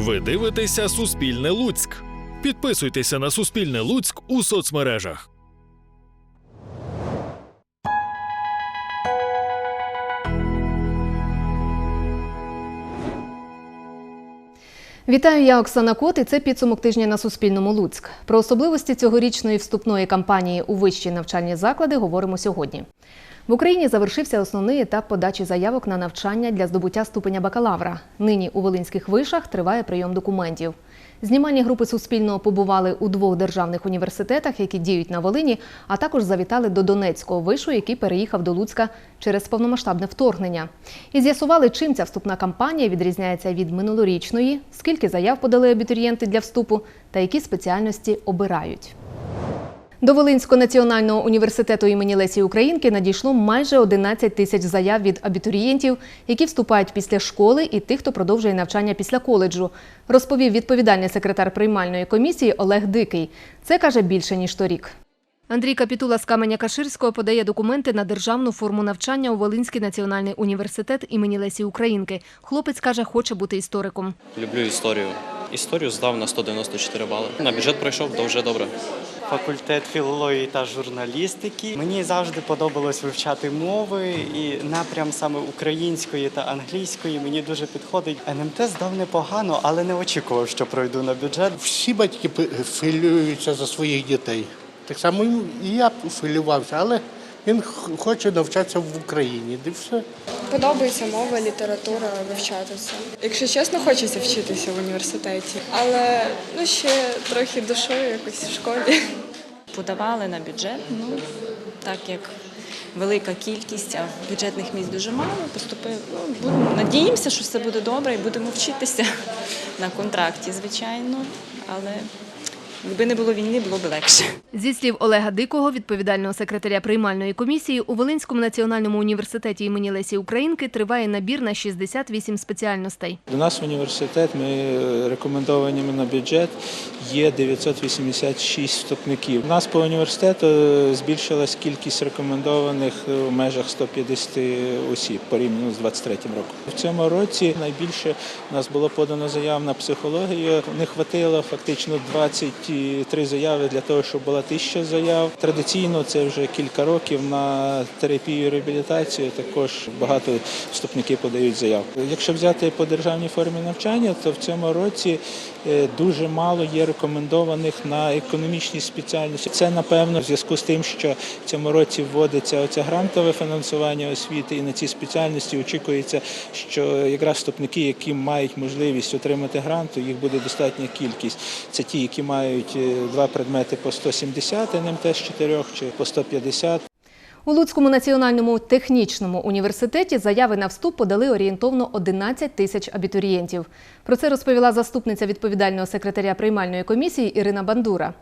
Ви дивитеся Суспільне Луцьк. Підписуйтеся на Суспільне Луцьк у соцмережах. Вітаю, я Оксана Кот, і це підсумок тижня на Суспільному Луцьк. Про особливості цьогорічної вступної кампанії у вищі навчальні заклади говоримо сьогодні. В Україні завершився основний етап подачі заявок на навчання для здобуття ступеня бакалавра. Нині у Волинських вишах триває прийом документів. Знімальні групи Суспільного побували у двох державних університетах, які діють на Волині, а також завітали до Донецького вишу, який переїхав до Луцька через повномасштабне вторгнення. І з'ясували, чим ця вступна кампанія відрізняється від минулорічної, скільки заяв подали абітурієнти для вступу та які спеціальності обирають. До Волинського національного університету імені Лесі Українки надійшло майже 11 тисяч заяв від абітурієнтів, які вступають після школи, і тих, хто продовжує навчання після коледжу, розповів відповідальний секретар приймальної комісії Олег Дикий. Це каже більше ніж торік. Андрій Капітула з Каменя Каширського подає документи на державну форму навчання у Волинський національний університет імені Лесі Українки. Хлопець каже, хоче бути істориком. Люблю історію. Історію здав на 194 бали. На бюджет пройшов дуже добре. Факультет філології та журналістики. Мені завжди подобалось вивчати мови, і напрям саме української та англійської мені дуже підходить. НМТ здав непогано, але не очікував, що пройду на бюджет. Всі батьки хвилюються за своїх дітей. Так само і я хвилювався, але він х- хоче навчатися в Україні. Де все. Подобається мова, література, вивчати все. Якщо чесно, хочеться вчитися в університеті, але ну ще трохи душою якось в школі. подавали на бюджет. Ну так як велика кількість, а бюджетних місць дуже мало, поступив. Ну, будемо- надіємося, що все буде добре і будемо вчитися на контракті, звичайно. Але якби не було війни, було б легше. Зі слів Олега Дикого, відповідального секретаря приймальної комісії, у Волинському національному університеті імені Лесі Українки триває набір на 68 спеціальностей. До нас в університет ми е, рекомендовані на бюджет є 986 вступників. У нас по університету е, збільшилась кількість рекомендованих е, в межах 150 осіб порівняно з 23 роком. В цьому році найбільше у нас було подано заяв на психологію. Не хватило фактично 23 заяви для того, щоб була тисяча заяв. Традиційно це вже кілька років на терапію і реабілітацію. Також багато вступників подають заяв. Якщо взяти по державній формі навчання, то в цьому році е, дуже мало є рекомендованих на економічні спеціальності. Це напевно в зв'язку з тим, що в цьому році вводиться оце грантове фінансування освіти, і на ці спеціальності очікується, що якраз вступники, які мають можливість отримати гранту, їх буде достатня кількість. Це ті, які мають е, два предмети по 170 НМТ з 4 чи по 150. У Луцькому національному технічному університеті заяви на вступ подали орієнтовно 11 тисяч абітурієнтів. Про це розповіла заступниця відповідального секретаря приймальної комісії Ірина Бандура.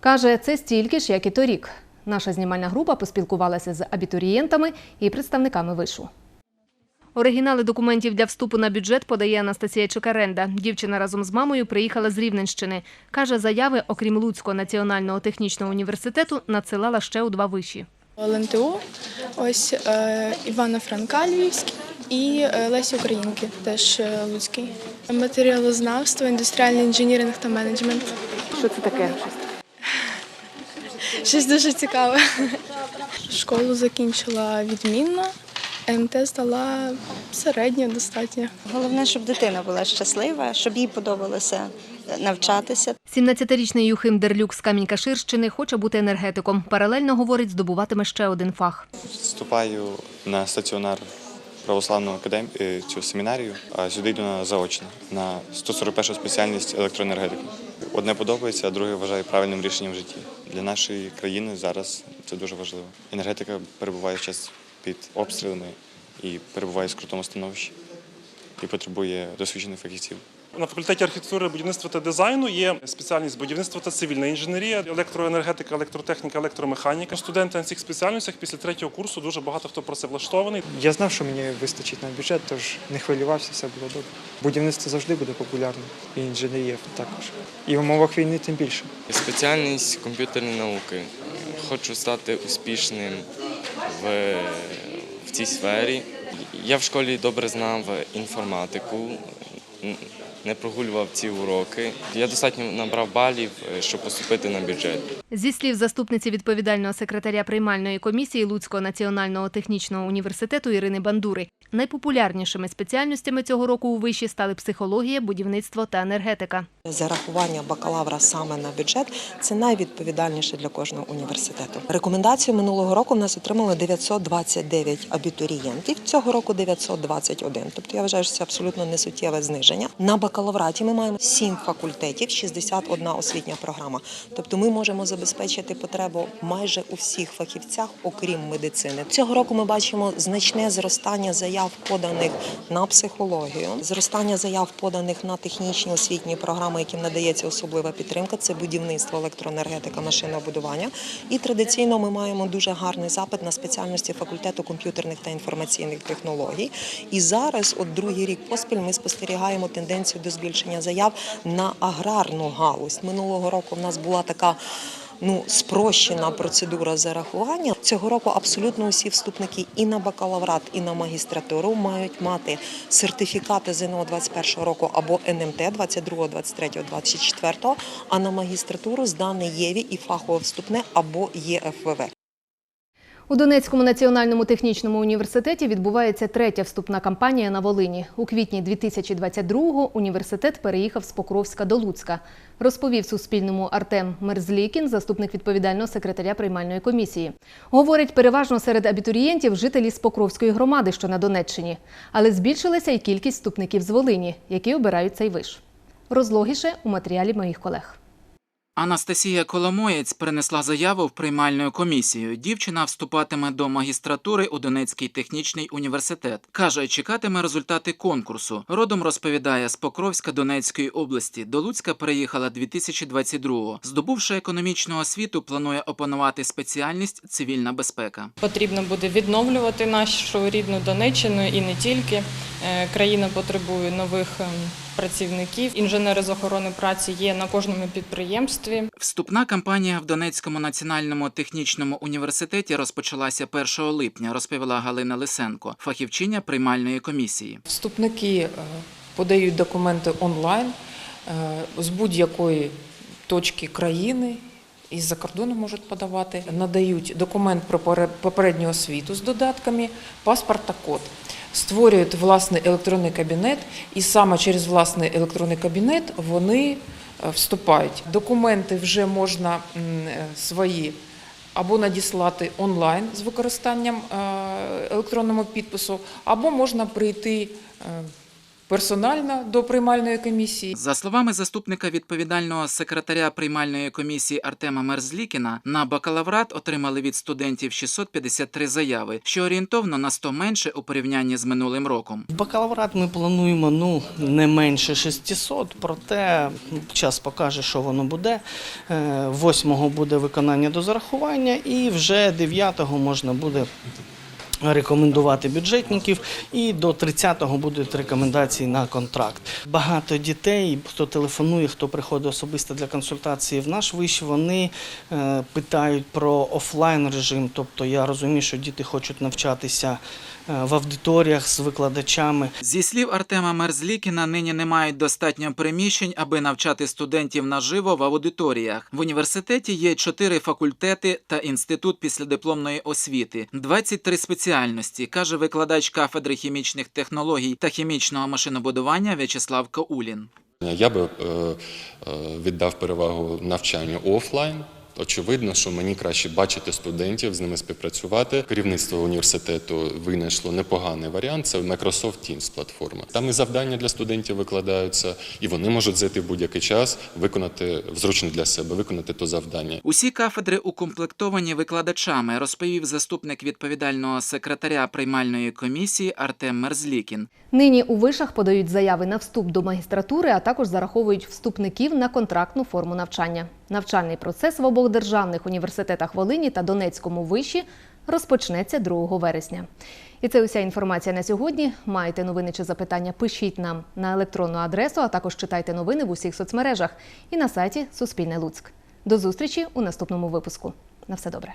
Каже, це стільки ж, як і торік. Наша знімальна група поспілкувалася з абітурієнтами і представниками вишу. Оригінали документів для вступу на бюджет подає Анастасія Чекаренда. Дівчина разом з мамою приїхала з Рівненщини. Каже, заяви, окрім Луцького національного технічного університету, надсилала ще у два виші. ЛНТУ, ось е, Івана Франка Львівський і е, Лесі Українки, теж е, Луцький. Матеріалознавство, індустріальний інженіринг та менеджмент. Що це таке? Щось дуже цікаве. Школу закінчила відмінно, МТ здала середньо достатньо. Головне, щоб дитина була щаслива, щоб їй подобалося навчатися. 17-річний Юхим Дерлюк з Камінь-Каширщини хоче бути енергетиком. Паралельно, говорить, здобуватиме ще один фах. Вступаю на стаціонар православну академію цю семінарію, а сюди йду на заочно на 141 спеціальність електроенергетики. Одне подобається, а друге вважаю правильним рішенням в житті. Для нашої країни зараз це дуже важливо. Енергетика перебуває в зараз під обстрілами і перебуває в скрутому становищі і потребує досвідчених фахівців. На факультеті архітектури, будівництва та дизайну є спеціальність будівництва та цивільна інженерія, електроенергетика, електротехніка, електромеханіка. Студенти на цих спеціальностях після третього курсу дуже багато хто працевлаштований. Я знав, що мені вистачить на бюджет, тож не хвилювався, все було добре. Будівництво завжди буде популярним, і інженерія також. І в умовах війни тим більше. Спеціальність комп'ютерної науки. Хочу стати успішним в, в цій сфері. Я в школі добре знав інформатику, не прогулював ці уроки. Я достатньо набрав балів, е, щоб поступити на бюджет. Зі слів заступниці відповідального секретаря приймальної комісії Луцького національного технічного університету Ірини Бандури, найпопулярнішими спеціальностями цього року у виші стали психологія, будівництво та енергетика. Зарахування бакалавра саме на бюджет це найвідповідальніше для кожного університету. Рекомендацію минулого року в нас отримали 929 абітурієнтів. Цього року 921. Тобто я вважаю, що це абсолютно несуттєве зниження. На бакалавраті ми маємо 7 факультетів, 61 освітня програма. Тобто ми можемо забезпечити потребу майже у всіх фахівцях, окрім медицини. Цього року ми бачимо значне зростання заяв поданих на психологію, зростання заяв поданих на технічні освітні програми, яким надається особлива підтримка. Це будівництво, електроенергетика, машинобудування. І традиційно ми маємо дуже гарний запит на спеціальності факультету комп'ютерних та інформаційних технологій. І зараз, от другий рік поспіль, ми спостерігаємо тенденцію до збільшення заяв на аграрну галузь. Минулого року в нас була така. Ну, спрощена процедура зарахування цього року. Абсолютно усі вступники і на бакалаврат, і на магістратуру мають мати сертифікати ЗНО 21 року або НМТ 22, 23, 24, а на магістратуру здане ЄВІ і фахове вступне або ЄФВВ. У Донецькому національному технічному університеті відбувається третя вступна кампанія на Волині. У квітні 2022-го університет переїхав з Покровська до Луцька. Розповів Суспільному Артем Мерзлікін, заступник відповідального секретаря приймальної комісії. Говорить, переважно серед абітурієнтів жителі з Покровської громади, що на Донеччині. Але збільшилася й кількість вступників з Волині, які обирають цей виш. Розлогіше у матеріалі моїх колег. Анастасія Коломоєць принесла заяву в приймальну комісію. Дівчина вступатиме до магістратури у Донецький технічний університет. Каже, чекатиме результати конкурсу. Родом розповідає з Покровська Донецької області. До Луцька переїхала 2022-го. Здобувши економічну освіту, планує опанувати спеціальність цивільна безпека. Потрібно буде відновлювати нашу рідну Донеччину і не тільки. Е, Країна потребує нових ем, працівників. Інженери з охорони праці є на кожному підприємстві. Вступна кампанія в Донецькому національному технічному університеті розпочалася 1 липня, розповіла Галина Лисенко, фахівчиня приймальної комісії. Вступники е, подають документи онлайн е, з будь-якої точки країни. І за кордону можуть подавати, надають документ про попередню освіту з додатками, паспорт та код. Створюють власний електронний кабінет, і саме через власний електронний кабінет вони е, вступають. Документи вже можна е, свої або надіслати онлайн з використанням е, електронного підпису, або можна прийти персонально до приймальної комісії. За словами заступника відповідального секретаря приймальної комісії Артема Мерзлікіна, на бакалаврат отримали від студентів 653 заяви, що орієнтовно на 100 менше у порівнянні з минулим роком. В бакалаврат ми плануємо ну не менше 600, проте час покаже, що воно буде. Е, 8-го буде виконання до зарахування, і вже 9-го можна буде. Рекомендувати бюджетників і до 30-го будуть рекомендації на контракт. Багато дітей, хто телефонує, хто приходить особисто для консультації в наш виш, вони е, питають про офлайн режим. Тобто я розумію, що діти хочуть навчатися в аудиторіях з викладачами. Зі слів Артема Мерзлікіна, нині не мають достатньо приміщень, аби навчати студентів наживо в аудиторіях. В університеті є чотири факультети та інститут післядипломної освіти, 23 спеціальності, каже викладач кафедри хімічних технологій та хімічного машинобудування В'ячеслав Каулін. Я би е, е, віддав перевагу навчанню офлайн. Очевидно, що мені краще бачити студентів, з ними співпрацювати. Керівництво університету винайшло непоганий варіант. Це Microsoft Teams платформа. Там і завдання для студентів викладаються, і вони можуть зайти в будь-який час, виконати зручно для себе, виконати то завдання. Усі кафедри укомплектовані викладачами, розповів заступник відповідального секретаря приймальної комісії Артем Мерзлікін. Нині у вишах подають заяви на вступ до магістратури, а також зараховують вступників на контрактну форму навчання. Навчальний процес в обох державних університетах Волині та Донецькому виші розпочнеться 2 вересня. І це уся інформація на сьогодні. Маєте новини чи запитання? Пишіть нам на електронну адресу, а також читайте новини в усіх соцмережах і на сайті Суспільне Луцьк. До зустрічі у наступному випуску. На все добре.